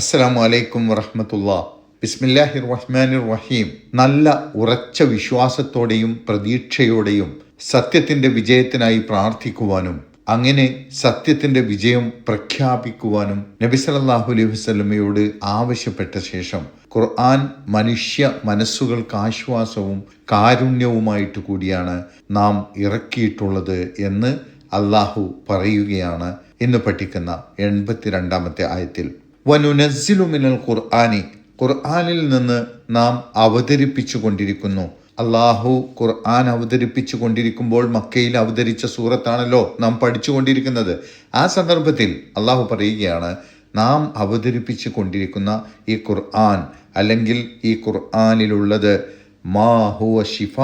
അസ്സലാമു വലൈക്കും വറഹമത്തുള്ള. ബിസ്മില്ലാഹിർ റഹ്മാനിർ റഹീം നല്ല ഉറച്ച വിശ്വാസത്തോടെയും പ്രതീക്ഷയോടെയും സത്യത്തിന്റെ വിജയത്തിനായി പ്രാർത്ഥിക്കുവാനും അങ്ങനെ സത്യത്തിന്റെ വിജയം പ്രഖ്യാപിക്കുവാനും നബി സല്ലല്ലാഹു അലൈഹി വസ്ലമയോട് ആവശ്യപ്പെട്ട ശേഷം ഖുർആൻ മനുഷ്യ മനസ്സുകൾക്ക് ആശ്വാസവും കാരുണ്യവുമായിട്ട് കൂടിയാണ് നാം ഇറക്കിയിട്ടുള്ളത് എന്ന് അള്ളാഹു പറയുകയാണ്. ഇന്ന് പഠിക്കുന്ന എൺപത്തിരണ്ടാമത്തെ ആയത്തിൽ. വനുനസ്സിലു മിനൽ ഖുർആനി ഖുർആനിൽ നിന്ന് നാം അവതരിപ്പിച്ചു കൊണ്ടിരിക്കുന്നു അള്ളാഹു ഖുർആൻ അവതരിപ്പിച്ചു കൊണ്ടിരിക്കുമ്പോൾ മക്കയിൽ അവതരിച്ച സൂറത്താണല്ലോ നാം പഠിച്ചുകൊണ്ടിരിക്കുന്നത്. ആ സന്ദർഭത്തിൽ അള്ളാഹു പറയുകയാണ് നാം അവതരിപ്പിച്ചു കൊണ്ടിരിക്കുന്ന ഈ ഖുർആൻ അല്ലെങ്കിൽ ഈ ഖുർആാനിലുള്ളത് മാ ഹുവ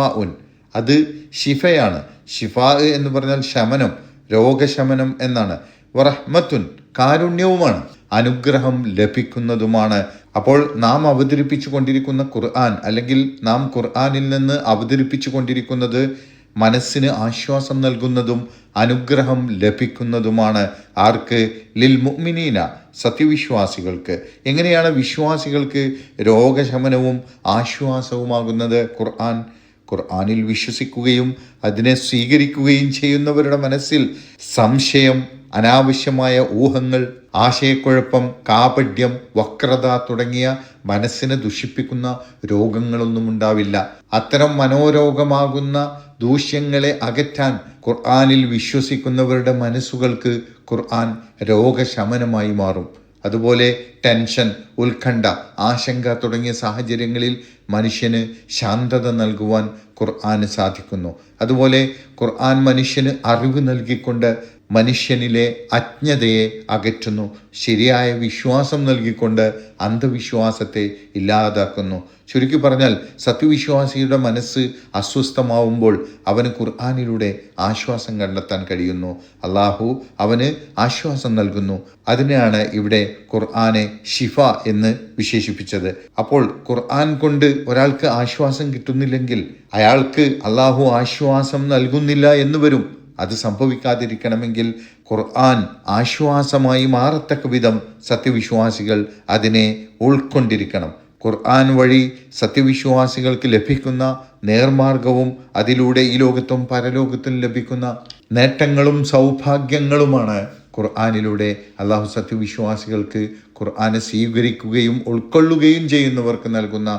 ഉൻ അത് ഷിഫയാണ് ഷിഫാ എന്ന് പറഞ്ഞാൽ ശമനം രോഗശമനം എന്നാണ്. വറഹ്മത്തുൻ കാരുണ്യവുമാണ്. അനുഗ്രഹം ലഭിക്കുന്നതുമാണ്. അപ്പോൾ നാം അവതരിപ്പിച്ചു കൊണ്ടിരിക്കുന്ന ഖുർആൻ അല്ലെങ്കിൽ നാം ഖുർആനിൽ നിന്ന് അവതരിപ്പിച്ചു കൊണ്ടിരിക്കുന്നത് മനസ്സിന് ആശ്വാസം നൽകുന്നതും അനുഗ്രഹം ലഭിക്കുന്നതുമാണ്. ആർക്ക്? ലിൽ മുഅ്മിനീന സത്യവിശ്വാസികൾക്ക്. എങ്ങനെയാണ് വിശ്വാസികൾക്ക് രോഗശമനവും ആശ്വാസവുമാകുന്നത്? ഖുർആൻ ഖുർആാനിൽ വിശ്വസിക്കുകയും അതിനെ സ്വീകരിക്കുകയും ചെയ്യുന്നവരുടെ മനസ്സിൽ സംശയം അനാവശ്യമായ ഊഹങ്ങൾ ആശയക്കുഴപ്പം കാപഢ്യം വക്രത തുടങ്ങിയ മനസ്സിനെ ദുഷിപ്പിക്കുന്ന രോഗങ്ങളൊന്നും ഉണ്ടാവില്ല. അത്തരം മനോരോഗമാകുന്ന ദൂഷ്യങ്ങളെ അകറ്റാൻ ഖുർആാനിൽ വിശ്വസിക്കുന്നവരുടെ മനസ്സുകൾക്ക് ഖുർആൻ രോഗശമനമായി മാറും. അതുപോലെ ടെൻഷൻ ഉത്കണ്ഠ ആശങ്ക തുടങ്ങിയ സാഹചര്യങ്ങളിൽ മനുഷ്യന് ശാന്തത നൽകുവാൻ ഖുർആന് സാധിക്കുന്നു. അതുപോലെ ഖുർആൻ മനുഷ്യന് അറിവ് നൽകിക്കൊണ്ട് മനുഷ്യനിലെ അജ്ഞതയെ അകറ്റുന്നു. ശരിയായ വിശ്വാസം നൽകിക്കൊണ്ട് അന്ധവിശ്വാസത്തെ ഇല്ലാതാക്കുന്നു. ചുരുക്കി പറഞ്ഞാൽ സത്യവിശ്വാസിയുടെ മനസ്സ് അസ്വസ്ഥമാവുമ്പോൾ അവന് ഖുർആാനിലൂടെ ആശ്വാസം കണ്ടെത്താൻ കഴിയുന്നു. അള്ളാഹു അവന് ആശ്വാസം നൽകുന്നു. അതിനെയാണ് ഇവിടെ ഖുർആാനെ ഷിഫ എന്ന് വിശേഷിപ്പിച്ചത്. അപ്പോൾ ഖുർആൻ കൊണ്ട് ഒരാൾക്ക് ആശ്വാസം കിട്ടുന്നില്ലെങ്കിൽ അയാൾക്ക് അള്ളാഹു ആശ്വാസം നൽകുന്നില്ല എന്ന് വരും. അത് സംഭവിക്കാതിരിക്കണമെങ്കിൽ ഖുർആൻ ആശ്വാസമായി മാറത്തക്ക വിധം സത്യവിശ്വാസികൾ അതിനെ ഉൾക്കൊണ്ടിരിക്കണം. ഖുർആൻ വഴി സത്യവിശ്വാസികൾക്ക് ലഭിക്കുന്ന നേർമാർഗവും അതിലൂടെ ഈ ലോകത്തും പരലോകത്തും ലഭിക്കുന്ന നേട്ടങ്ങളും സൗഭാഗ്യങ്ങളുമാണ് ഖുർആാനിലൂടെ അള്ളാഹു സത്യവിശ്വാസികൾക്ക് ഖുർആനെ സ്വീകരിക്കുകയും ഉൾക്കൊള്ളുകയും ചെയ്യുന്നവർക്ക് നൽകുന്ന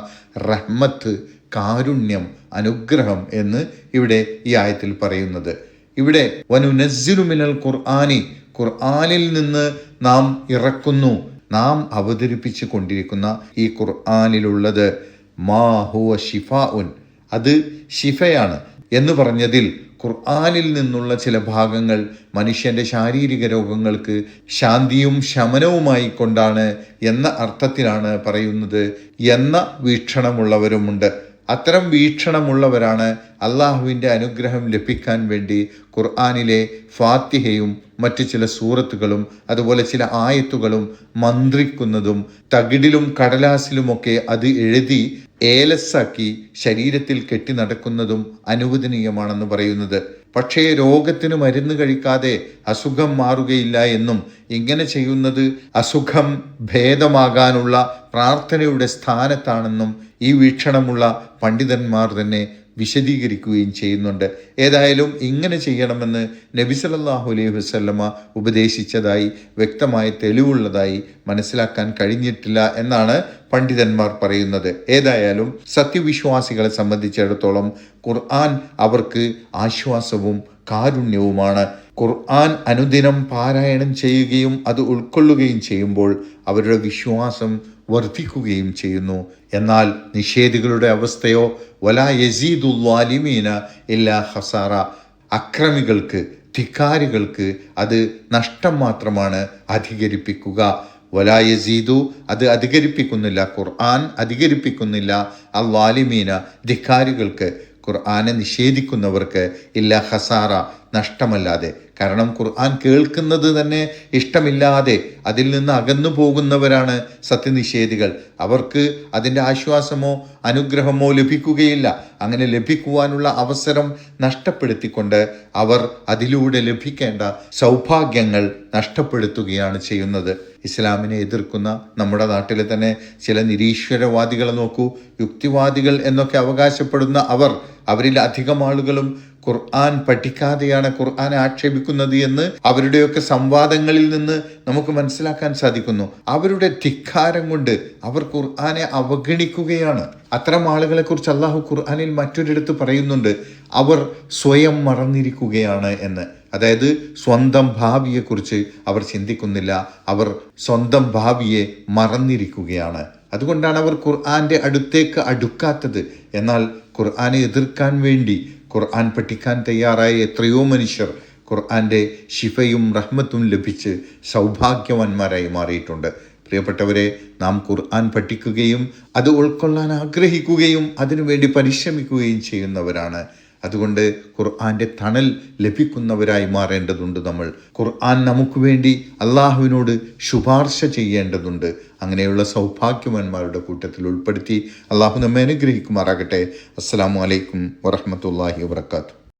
റഹ്മത്ത് കാരുണ്യം അനുഗ്രഹം എന്ന് ഇവിടെ ഈ ആയത്തിൽ പറയുന്നത്. ഇവിടെ വനുനസ്സിലു മിനൽ ഖുർആാനി ഖുർആാനിൽ നിന്ന് നാം ഇറക്കുന്നു നാം അവതരിപ്പിച്ചു കൊണ്ടിരിക്കുന്ന ഈ ഖുർആാനിലുള്ളത് മാ ഹുവ ഷിഫ ഉൻ അത് ഷിഫയാണ് എന്ന് പറഞ്ഞതിൽ ഖുർആാനിൽ നിന്നുള്ള ചില ഭാഗങ്ങൾ മനുഷ്യന്റെ ശാരീരിക രോഗങ്ങൾക്ക് ശാന്തിയും ശമനവുമായി കൊണ്ടാണ് എന്ന അർത്ഥത്തിലാണ് പറയുന്നത് എന്ന വീക്ഷണമുള്ളവരുമുണ്ട്. അത്തരം വീക്ഷണമുള്ളവരാണ് അള്ളാഹുവിന്റെ അനുഗ്രഹം ലഭിക്കാൻ വേണ്ടി ഖുർആാനിലെ ഫാത്തിഹയും മറ്റു ചില സൂറത്തുകളും അതുപോലെ ചില ആയത്തുകളും മന്ത്രിക്കുന്നതും തകിടിലും കടലാസിലുമൊക്കെ അത് എഴുതി ഏലസാക്കി ശരീരത്തിൽ കെട്ടി നടക്കുന്നതും അനുവദനീയമാണെന്ന് പറയുന്നത്. പക്ഷേ രോഗത്തിന് മരുന്ന് കഴിക്കാതെ അസുഖം മാറുകയില്ല എന്നും ഇങ്ങനെ ചെയ്യുന്നത് അസുഖം ഭേദമാകാനുള്ള പ്രാർത്ഥനയുടെ സ്ഥാനത്താണെന്നും ഈ വീക്ഷണമുള്ള പണ്ഡിതന്മാർ തന്നെ വിശദീകരിക്കുകയും ചെയ്യുന്നുണ്ട്. ഏതായാലും ഇങ്ങനെ ചെയ്യണമെന്ന് നബി സല്ലല്ലാഹു അലൈഹി വസല്ലമ ഉപദേശിച്ചതായി വ്യക്തമായ തെളിവുള്ളതായി മനസ്സിലാക്കാൻ കഴിഞ്ഞിട്ടില്ല എന്നാണ് പണ്ഡിതന്മാർ പറയുന്നത്. ഏതായാലും സത്യവിശ്വാസികളെ സംബന്ധിച്ചിടത്തോളം ഖുർആൻ അവർക്ക് ആശ്വാസവും കാരുണ്യവുമാണ്. ഖുർആൻ അനുദിനം പാരായണം ചെയ്യുകയും അത് ഉൾക്കൊള്ളുകയും ചെയ്യുമ്പോൾ അവരുടെ വിശ്വാസം വർദ്ധിക്കുകയും ചെയ്യുന്നു. എന്നാൽ നിഷേധികളുടെ അവസ്ഥയോ വലാ യസീദുല്ലാലിമീന ഇല്ലാ ഹസാറ അക്രമികൾക്ക് ധിക്കാരികൾക്ക് അത് നഷ്ടം മാത്രമാണ് അധികരിപ്പിക്കുക. വലാ യസീദു അത് അധികരിപ്പിക്കുന്നില്ല. ഖുർആൻ അധികരിപ്പിക്കുന്നില്ല. അള്ളാലിമീന ധിക്കാരികൾക്ക് ഖുർആനെ നിഷേധിക്കുന്നവർക്ക് ഇല്ല ഹസാറ നഷ്ടമല്ലാതെ കാരണം ഖുർആൻ കേൾക്കുന്നത് തന്നെ ഇഷ്ടമില്ലാതെ അതിൽ നിന്ന് അകന്നു പോകുന്നവരാണ് സത്യനിഷേധികൾ. അവർക്ക് അതിന്റെ ആശ്വാസമോ അനുഗ്രഹമോ ലഭിക്കുകയില്ല. അങ്ങനെ ലഭിക്കുവാനുള്ള അവസരം നഷ്ടപ്പെടുത്തിക്കൊണ്ട് അവർ അതിലൂടെ ലഭിക്കേണ്ട സൗഭാഗ്യങ്ങൾ നഷ്ടപ്പെടുത്തുകയാണ് ചെയ്യുന്നത്. ഇസ്ലാമിനെ എതിർക്കുന്ന നമ്മുടെ നാട്ടിലെ തന്നെ ചില നിരീശ്വരവാദികളെ നോക്കൂ. യുക്തിവാദികൾ എന്നൊക്കെ അവകാശപ്പെടുന്ന അവർ അവരിൽ അധികം ആളുകളും ഖുർആൻ പഠിക്കാതെയാണ് ഖുർആൻ ആക്ഷേപിക്കുന്നത് എന്ന് അവരുടെയൊക്കെ സംവാദങ്ങളിൽ നിന്ന് നമുക്ക് മനസ്സിലാക്കാൻ സാധിക്കുന്നു. അവരുടെ ധിക്കാരം കൊണ്ട് അവർ ഖുർആനെ അവഗണിക്കുകയാണ്. അത്തരം ആളുകളെ കുറിച്ച് അള്ളാഹു ഖുർആനിൽ മറ്റൊരിടത്ത് പറയുന്നുണ്ട് അവർ സ്വയം മറന്നിരിക്കുകയാണ് എന്ന്. അതായത് സ്വന്തം ഭാവിയെക്കുറിച്ച് അവർ ചിന്തിക്കുന്നില്ല. അവർ സ്വന്തം ഭാവിയെ മറന്നിരിക്കുകയാണ്. അതുകൊണ്ടാണ് അവർ ഖുർആന്റെ അടുത്തേക്ക് അടുക്കാത്തത്. എന്നാൽ ഖുർആനെ എതിർക്കാൻ വേണ്ടി ഖുർആൻ പഠിക്കാൻ തയ്യാറായ എത്രയോ മനുഷ്യർ ഖുർആന്റെ ശിഫയും റഹ്മത്തും ലഭിച്ച് സൗഭാഗ്യവാന്മാരായി മാറിയിട്ടുണ്ട്. പ്രിയപ്പെട്ടവരെ നാം ഖുർആൻ പഠിക്കുകയും അത് ഉൾക്കൊള്ളാൻ ആഗ്രഹിക്കുകയും അതിനുവേണ്ടി പരിശ്രമിക്കുകയും ചെയ്യുന്നവരാണ് അതുകൊണ്ട് ഖുർആന്റെ തണൽ ലഭിക്കുന്നവരായി മാറേണ്ടതുണ്ട് നമ്മൾ. ഖുർആൻ നമുക്ക് വേണ്ടി അള്ളാഹുവിനോട് ശുപാർശ ചെയ്യേണ്ടതുണ്ട്. അങ്ങനെയുള്ള സൗഭാഗ്യവാന്മാരുടെ കൂട്ടത്തിൽ ഉൾപ്പെടുത്തി അള്ളാഹു നമ്മെ അനുഗ്രഹിക്കുമാറാകട്ടെ. അസ്സാം വലൈക്കും വറഹമത്തല്ലാഹി വാത്തു